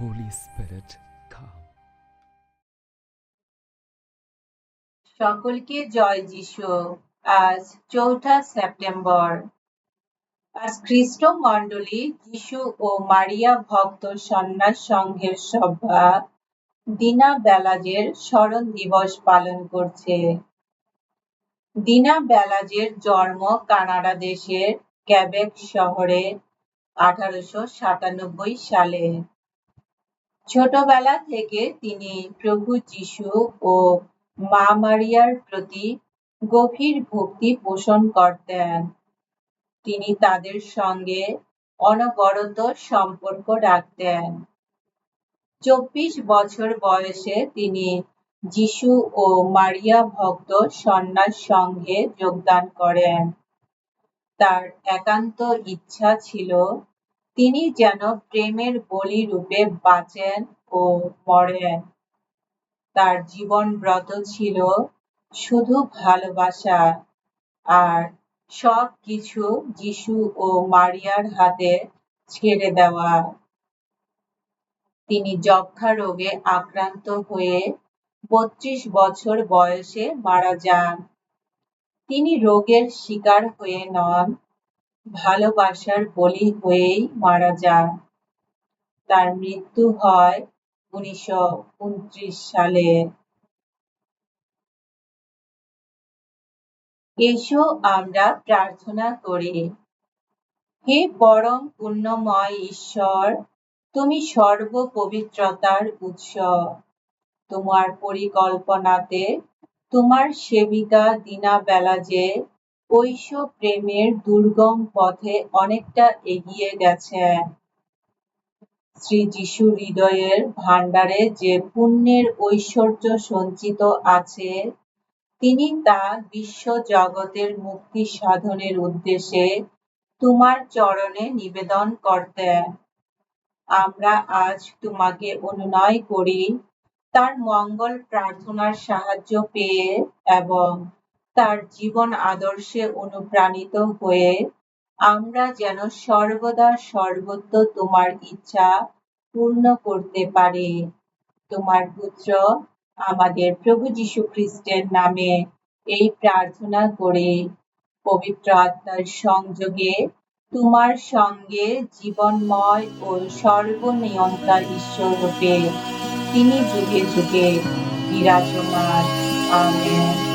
Holy Spirit, come. সকলকে জয় যিশু। আজ চৌঠা সেপ্টেম্বর। আজ খ্রিস্ট মণ্ডলী যিশু ও মারিয়া ভক্ত সন্ন্যাস সংঘের সভা দিনা বেলাজের স্মরণ দিবস পালন করছে। দিনা বেলাজের জন্ম কানাডা দেশের ক্যাবেক শহরে আঠারোশো সাতানব্বই সালে। ছোটবেলা থেকে তিনি প্রভু যিশু ও মা মারিয়ার প্রতি গভীর ভক্তি পোষণ করতেন। তিনি তাদের সঙ্গে অনবরত সম্পর্ক রাখতেন। চব্বিশ বছর বয়সে তিনি যিশু ও মারিয়া ভক্ত সন্ন্যাস সংঘে যোগদান করেন। তার একান্ত ইচ্ছা ছিল তিনি যেন প্রেমের বলি রূপে বাঁচেন ও মরেন। তার জীবন ব্রত ছিল শুধু ভালোবাসা আর সব কিছু যিশু ও মারিয়ার হাতে ছেড়ে দেওয়া। তিনি যক্ষা রোগে আক্রান্ত হয়ে বত্রিশ বছর বয়সে মারা যান। তিনি রোগের শিকার হয়ে নন। ভালোবাসার বলি হয়েই মারা যান তার মৃত্যু হয় উনিশশো সালে। এসো আমরা প্রার্থনা করি, হে পরম পুণ্যময় ঈশ্বর, তুমি সর্ব পবিত্রতার উৎস। তোমার পরিকল্পনাতে তোমার সেবিকা দিনা বেলা যে ঐশ প্রেমের দুর্গম পথে অনেকটা এগিয়ে গেছে। শ্রী যিশু হৃদয়ের ভাণ্ডারে যে পুণ্যের ঐশ্বর্য সঞ্চিত আছে, তিনি তা বিশ্ব জগতের মুক্তি সাধনের উদ্দেশ্যে তোমার চরণে নিবেদন করতেন আমরা আজ তোমাকে অনুনয় করি, তার মঙ্গল প্রার্থনার সাহায্য পেয়ে এবং তার জীবন আদর্শে অনুপ্রাণিত হয়ে আমরা যেন সর্বদা সর্বত্র তোমার ইচ্ছা পূর্ণ করতে পারি। তোমার পুত্র আমাদের প্রভু যীশু খ্রিস্টের নামে এই প্রার্থনা করে। পবিত্র আত্মার সংযোগে তোমার সঙ্গে জীবনময় ও সর্বনিয়ন্তা ঈশ্বর রূপে তিনি যুগে যুগে বিরাজমান। আমেন।